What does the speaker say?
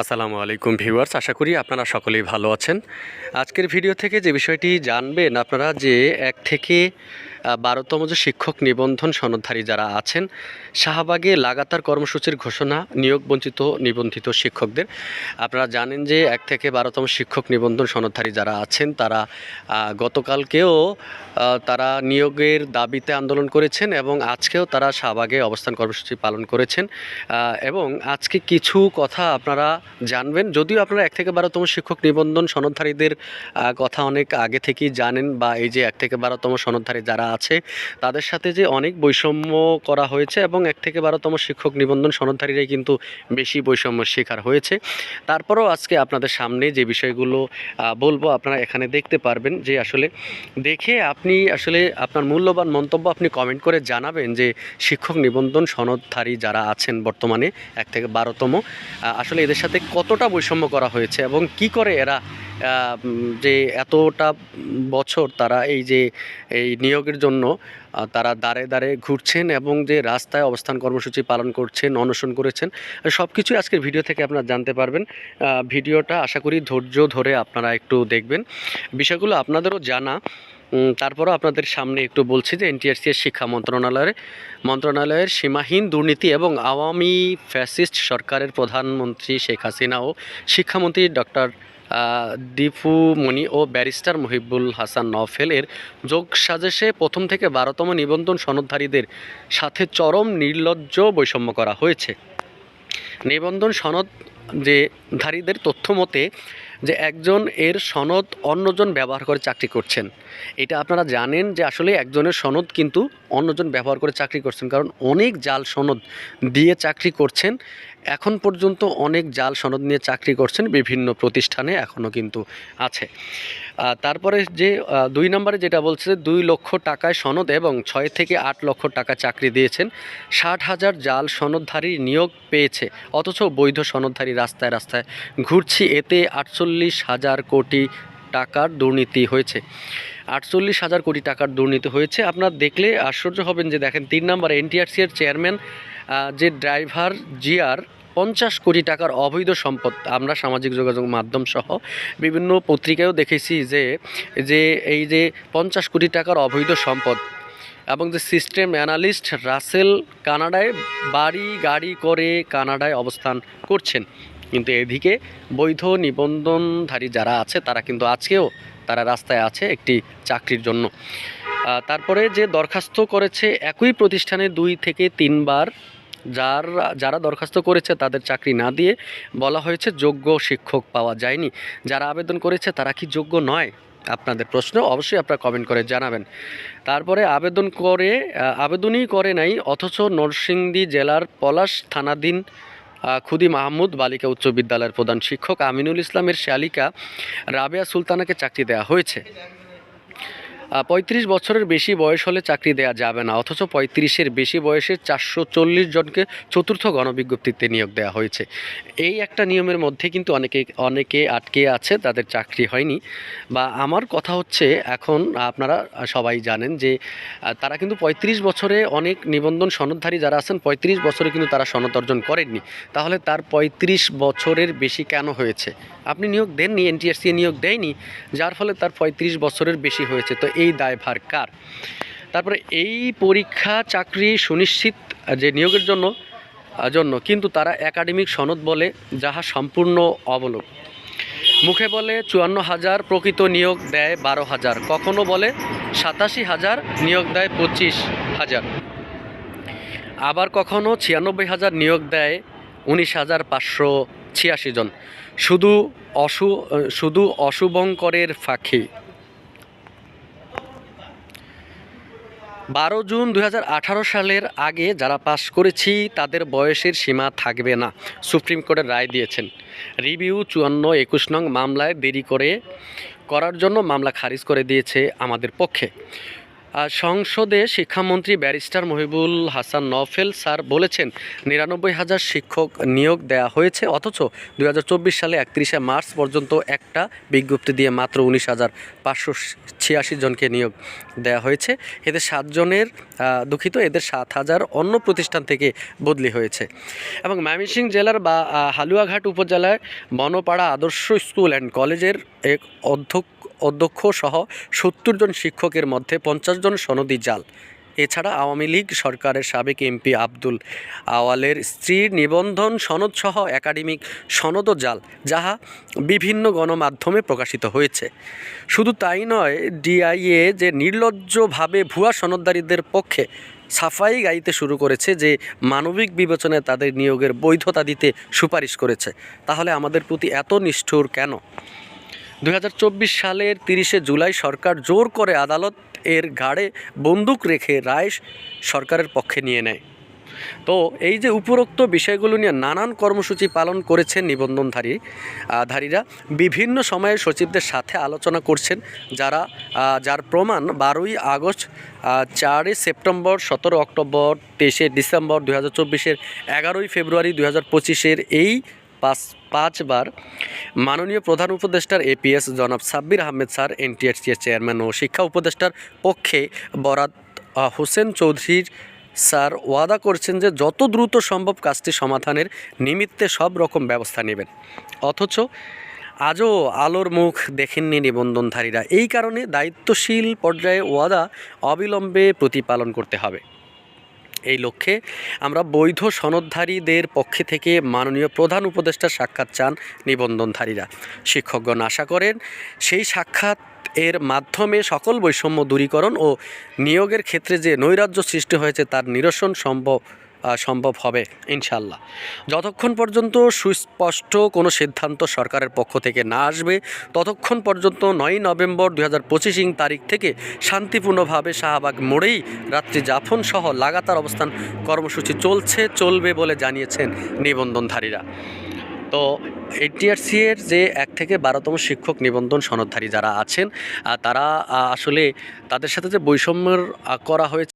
আসসালামু আলাইকুম ভিউয়ার্স, আশা করি আপনারা সকলেই ভালো আছেন। আজকের ভিডিও থেকে যে বিষয়টি জানবেন আপনারা যে এক থেকে বারোতম যে শিক্ষক নিবন্ধন সনদধারী যারা আছেন, শাহবাগে লাগাতার কর্মসূচির ঘোষণা নিয়োগ বঞ্চিত নিবন্ধিত শিক্ষকদের। আপনারা জানেন যে এক থেকে বারোতম শিক্ষক নিবন্ধন সনদধারী যারা আছেন, তারা গতকালকেও তারা নিয়োগের দাবিতে আন্দোলন করেছেন এবং আজকেও তারা শাহবাগে অবস্থান কর্মসূচি পালন করেছেন। এবং আজকে কিছু কথা আপনারা জানবেন। যদিও আপনারা এক থেকে বারোতম শিক্ষক নিবন্ধন সনদধারীদের কথা অনেক আগে থেকেই জানেন বা এই যে এক থেকে বারোতম সনদধারী যারা আছে। তাদের সাথে যে অনেক বৈষম্য করা হয়েছে এবং এক থেকে বারোতম শিক্ষক নিবন্ধন সনদধারীরাই কিন্তু বেশি বৈষম্যের শিকার হয়েছে। তারপরেও আজকে আপনাদের সামনে যে বিষয়গুলো বলব, আপনারা এখানে দেখতে পারবেন যে আসলে দেখে আপনি আসলে আপনার মূল্যবান মন্তব্য আপনি কমেন্ট করে জানাবেন যে শিক্ষক নিবন্ধন সনদধারী যারা আছেন বর্তমানে এক থেকে বারোতম আসলে এদের সাথে কতটা বৈষম্য করা হয়েছে এবং কি করে এরা যে এতটা বছর তারা এই যে, এই নিয়োগের জন্য তারা দাঁড়ে দাঁড়ে ঘুরছেন এবং যে রাস্তায় অবস্থান কর্মসূচি পালন করছেন, অনশন করেছেন সব কিছুই আজকের ভিডিও থেকে আপনারা জানতে পারবেন। ভিডিওটা আশা করি ধৈর্য ধরে আপনারা একটু দেখবেন। বিষয়গুলো আপনাদেরও জানা। তারপরও আপনাদের সামনে একটু বলছি যে এনটিআরসি এর শিক্ষা মন্ত্রণালয়ের মন্ত্রণালয়ের সীমাহীন দুর্নীতি এবং আওয়ামী ফ্যাসিস্ট সরকারের প্রধানমন্ত্রী শেখ হাসিনা ও শিক্ষামন্ত্রী ডক্টর দীপু মণি ও ব্যারিস্টার মহিবুল হাসান নফেলের যোগ সাজেশে প্রথম থেকে বারোতম নিবন্ধন সনদধারীদের সাথে চরম নির্লজ্জ বৈষম্য করা হয়েছে। নিবন্ধন সনদ যে ধারীদের তথ্য মতে যে একজন এর সনদ অন্যজন ব্যবহার করে চাকরি করছেন। এটা আপনারা জানেন যে আসলে একজনের সনদ কিন্তু অন্যজন ব্যবহার করে চাকরি করছেন। কারণ অনেক জাল সনদ দিয়ে চাকরি করছেন। এখন পর্যন্ত অনেক জাল সনদ নিয়ে চাকরি করছেন বিভিন্ন প্রতিষ্ঠানে এখনও কিন্তু আছে। তারপরে যে দুই নম্বরে যেটা বলছে দুই লক্ষ টাকায় সনদ এবং ছয় থেকে আট লক্ষ টাকা চাকরি দিয়েছেন। ষাট হাজার জাল সনদধারী নিয়োগ পেয়েছে। অথচ বৈধ সনদধারী রাস্তায় রাস্তায় ঘুরছি, এতে আটচল্লিশ হাজার কোটি টাকার দুর্নীতি হয়েছে। আটচল্লিশ হাজার কোটি টাকার দুর্নীতি হয়েছে। আপনার দেখলে আশ্চর্য হবেন যে দেখেন, তিন নম্বর এনটিআরসি এর চেয়ারম্যান যে ড্রাইভার জিয়ার পঞ্চাশ কোটি টাকার অবৈধ সম্পদ, আমরা সামাজিক যোগাযোগ মাধ্যম সহ বিভিন্ন পত্রিকায়ও দেখেছি যে যে এই যে পঞ্চাশ কোটি টাকার অবৈধ সম্পদ এবং যে সিস্টেম অ্যানালিস্ট রাসেল কানাডায় বাড়ি গাড়ি করে কানাডায় অবস্থান করছেন। কিন্তু এদিকে বৈধ নিবন্ধনধারী যারা আছে, তারা কিন্তু আজকেও তারা রাস্তায় আছে একটি চাকরির জন্য। তারপরে যে দরখাস্ত করেছে একই প্রতিষ্ঠানে দুই থেকে তিনবার, যার, যারা দরখাস্ত করেছে তাদের চাকরি না দিয়ে বলা হয়েছে যোগ্য শিক্ষক পাওয়া যায়নি। যারা আবেদন করেছে তারা কি যোগ্য নয়? আপনাদের প্রশ্ন অবশ্যই আপনারা কমেন্ট করে জানাবেন। তারপরে আবেদন করে আবেদনই করে নাই, অথচ নরসিংদী জেলার পলাশ থানাধীন খুদি মাহমুদ, বালিকা উচ্চ বিদ্যালয়ের প্রধান শিক্ষক আমিনুল ইসলামের শালিকা রাবেয়া সুলতানাকে চাকরি দেওয়া হয়েছে। পঁয়ত্রিশ বছরের বেশি বয়স হলে চাকরি দেওয়া যাবে না, অথচ পঁয়ত্রিশের বেশি বয়সে চারশো চল্লিশ জনকে চতুর্থ গণবিজ্ঞপ্তিতে নিয়োগ দেওয়া হয়েছে। এই একটা নিয়মের মধ্যে কিন্তু অনেকে অনেকে আটকে আছে, তাদের চাকরি হয়নি। বা আমার কথা হচ্ছে, এখন আপনারা সবাই জানেন যে তারা কিন্তু পঁয়ত্রিশ বছরে অনেক নিবন্ধন সনদধারী যারা আছেন, পঁয়ত্রিশ বছরে কিন্তু তারা সনদ অর্জন করেননি। তাহলে তার পঁয়ত্রিশ বছরের বেশি কেন হয়েছে? আপনি নিয়োগ দেননি এনটিআরসি নিয়োগ দেয়নি, যার ফলে তার পঁয়ত্রিশ বছরের বেশি হয়েছে। তো এই দায়ভার কার? তারপরে এই পরীক্ষা, চাকরি সুনিশ্চিত যে নিয়োগের জন্য জন্য কিন্তু তারা একাডেমিক সনদ বলে যাহা সম্পূর্ণ অবলোক। মুখে বলে চুয়ান্ন হাজার প্রকৃত নিয়োগ দেয় বারো হাজার, কখনো বলে সাতাশি হাজার নিয়োগ দেয় পঁচিশ হাজার। আবার কখনো ছিয়ানব্বই হাজার নিয়োগ দেয় উনিশ হাজার পাঁচশো ছিয়াশি জন। শুধু অশু শুধু অশুভঙ্করের ফাঁকি। বারো জুন দু হাজার আঠারো সালের আগে যারা পাশ করেছি, তাদের বয়সের সীমা থাকবে না, সুপ্রিম কোর্টের রায় দিয়েছেন। রিভিউ চুয়ান্ন একুশ নং মামলায় দেরি করে করার জন্য মামলা খারিজ করে দিয়েছে আমাদের পক্ষে। সংসদে শিক্ষামন্ত্রী ব্যারিস্টার মহিবুল হাসান নফেল স্যার বলেছেন, নিরানব্বই হাজার শিক্ষক নিয়োগ দেওয়া হয়েছে, অথচ দু হাজার চব্বিশ সালে একত্রিশে মার্চ পর্যন্ত একটা বিজ্ঞপ্তি দিয়ে মাত্র উনিশ হাজার পাঁচশো ছিয়াশি জনকে নিয়োগ দেওয়া হয়েছে। এদের সাতজনের দুঃখিত, এদের সাত হাজার অন্য প্রতিষ্ঠান থেকে বদলি হয়েছে। এবং ময়মনসিংহ জেলার বা হালুয়াঘাট উপজেলায় বনপাড়া আদর্শ স্কুল অ্যান্ড কলেজের এক অধ্যক্ষ অধ্যক্ষ সহ সত্তর জন শিক্ষকের মধ্যে পঞ্চাশ জন সনদি জাল। এছাড়া আওয়ামী লীগ সরকারের সাবেক এমপি আব্দুল আওয়ালের স্ত্রীর নিবন্ধন সনদ সহ একাডেমিক সনদও জাল, যাহা বিভিন্ন গণমাধ্যমে প্রকাশিত হয়েছে। শুধু তাই নয়, ডিআইএ যে নির্লজ্জভাবে ভুয়া সনদদারীদের পক্ষে সাফাই গাইতে শুরু করেছে, যে মানবিক বিবেচনায় তাদের নিয়োগের বৈধতা দিতে সুপারিশ করেছে, তাহলে আমাদের প্রতি এত নিষ্ঠুর কেন? দু হাজার চব্বিশ সালের তিরিশে জুলাই সরকার জোর করে আদালত এর ঘাড়ে বন্দুক রেখে রায় সরকারের পক্ষে নিয়ে নেয়। তো এই যে উপরোক্ত বিষয়গুলো নিয়ে নানান কর্মসূচি পালন করেছেন নিবন্ধনধারী ধারীরা বিভিন্ন সময়ে সচিবদের সাথে আলোচনা করছেন যারা যার প্রমাণ বারোই আগস্ট চারই সেপ্টেম্বর, সতেরো অক্টোবর, তেইশে ডিসেম্বর দু হাজার চব্বিশের এগারোই ফেব্রুয়ারি দু হাজার পঁচিশের এই পাঁচ পাঁচবার মাননীয় প্রধান উপদেষ্টার এপিএস জনাব সাব্বির আহমেদ স্যার এনটিএসসি এর চেয়ারম্যান ও শিক্ষা উপদেষ্টার পক্ষে আহ, হোসেন চৌধুরীর স্যার ওয়াদা করছেন যে যত দ্রুত সম্ভব কাজটি সমাধানের নিমিত্তে সব রকম ব্যবস্থা নেবেন। অথচ আজও আলোর মুখ দেখেননি নিবন্ধনধারীরা। এই কারণে দায়িত্বশীল পর্যায়ে ওয়াদা অবিলম্বে প্রতিপালন করতে হবে। এই লক্ষ্যে আমরা বৈধ সনদধারীদের পক্ষে থেকে মাননীয় প্রধান উপদেষ্টার সাক্ষাৎ চান নিবন্ধনধারীরা। শিক্ষকগণ আশা করেন সেই সাক্ষাৎ এর মাধ্যমে সকল বৈষম্য দূরীকরণ ও নিয়োগের ক্ষেত্রে যে নৈরাজ্য সৃষ্টি হয়েছে তার নিরসন সম্ভব সম্ভব হবে ইনশাল্লাহ যতক্ষণ পর্যন্ত সুস্পষ্ট কোনো সিদ্ধান্ত সরকারের পক্ষ থেকে না আসবে, ততক্ষণ পর্যন্ত নয় নভেম্বর দু হাজার পঁচিশ তারিখ থেকে শান্তিপূর্ণভাবে শাহবাগ মোড়েই রাত্রি যাপন সহ লাগাতার অবস্থান কর্মসূচি চলছে, চলবে বলে জানিয়েছেন নিবন্ধনধারীরা। তো এনটিআরসি এর যে এক থেকে বারোতম শিক্ষক নিবন্ধন সনদধারী যারা আছেন তারা আসলে তাদের সাথে যে বৈষম্যের করা হয়েছে